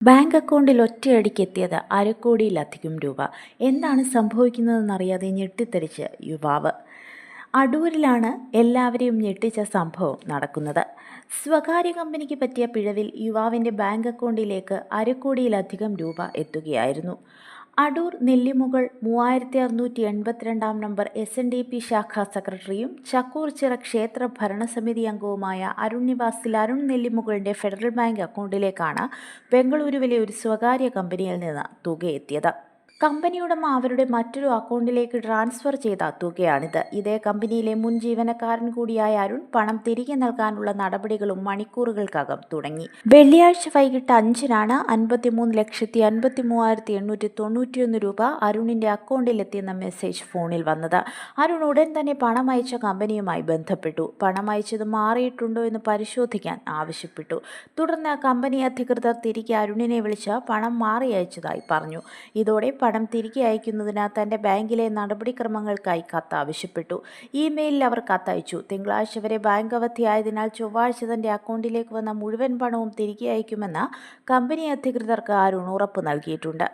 Bank അക്കൗണ്ടിൽ ഒറ്റയടിക്ക് എത്തിയത് അരക്കോടിയിലധികം രൂപ. എന്താണ് സംഭവിക്കുന്നതെന്നറിയാതെ ഞെട്ടിത്തെറിച്ച് യുവാവ്. അടൂരിലാണ് എല്ലാവരെയും ഞെട്ടിച്ച സംഭവം നടക്കുന്നത്. സ്വകാര്യ കമ്പനിക്ക് പറ്റിയ പിഴവിൽ യുവാവിന്റെ ബാങ്ക് അക്കൗണ്ടിലേക്ക് അരക്കോടിയിലധികം രൂപ എത്തുകയായിരുന്നു. അടൂർ നെല്ലിമുകൾ മൂവായിരത്തി അറുന്നൂറ്റി എൺപത്തിരണ്ടാം number S N D P ശാഖാ സെക്രട്ടറിയും ചക്കൂർച്ചിറ ക്ഷേത്ര ഭരണസമിതി അംഗവുമായ അരുൺ നിവാസിൽ അരുൺ നെല്ലിമുകളുടെ ഫെഡറൽ ബാങ്ക് അക്കൗണ്ടിലേക്കാണ് ബംഗളൂരുവിലെ ഒരു സ്വകാര്യ കമ്പനിയിൽ നിന്ന് തുക എത്തിയത് കമ്പനി ഉടമ അവരുടെ മറ്റൊരു അക്കൗണ്ടിലേക്ക് ട്രാൻസ്ഫർ ചെയ്ത തുകയാണിത്. ഇതേ കമ്പനിയിലെ മുൻ ജീവനക്കാരൻ കൂടിയായ അരുൺ പണം തിരികെ നൽകാനുള്ള നടപടികളും മണിക്കൂറുകൾക്കകം തുടങ്ങി. വെള്ളിയാഴ്ച വൈകിട്ട് അഞ്ചിനാണ് അൻപത്തിമൂന്ന് ലക്ഷത്തി അൻപത്തി മൂവായിരത്തി എണ്ണൂറ്റി തൊണ്ണൂറ്റിയൊന്ന് രൂപ അരുണിന്റെ അക്കൗണ്ടിലെത്തിയെന്ന മെസ്സേജ് ഫോണിൽ വന്നത്. അരുൺ ഉടൻ തന്നെ പണം അയച്ച കമ്പനിയുമായി ബന്ധപ്പെട്ടു. പണം അയച്ചത് മാറിയിട്ടുണ്ടോ എന്ന് പരിശോധിക്കാൻ ആവശ്യപ്പെട്ടു. തുടർന്ന് കമ്പനി അധികൃതർ തിരികെ അരുണിനെ വിളിച്ച് പണം മാറി അയച്ചതായി പറഞ്ഞു. ഇതോടെ പണം തിരികെ അയക്കുന്നതിന് തന്റെ ബാങ്കിലെ നടപടിക്രമങ്ങൾക്കായി കത്ത് ആവശ്യപ്പെട്ടു. ഇമെയിലിൽ അവർ കത്തയച്ചു. തിങ്കളാഴ്ച വരെ ബാങ്ക് അവധിയായതിനാൽ ചൊവ്വാഴ്ച തന്റെ അക്കൗണ്ടിലേക്ക് വന്ന മുഴുവൻ പണവും തിരികെ അയക്കുമെന്ന് കമ്പനി അധികൃതർക്ക് അരുൺ ഉറപ്പ് നൽകിയിട്ടുണ്ട്.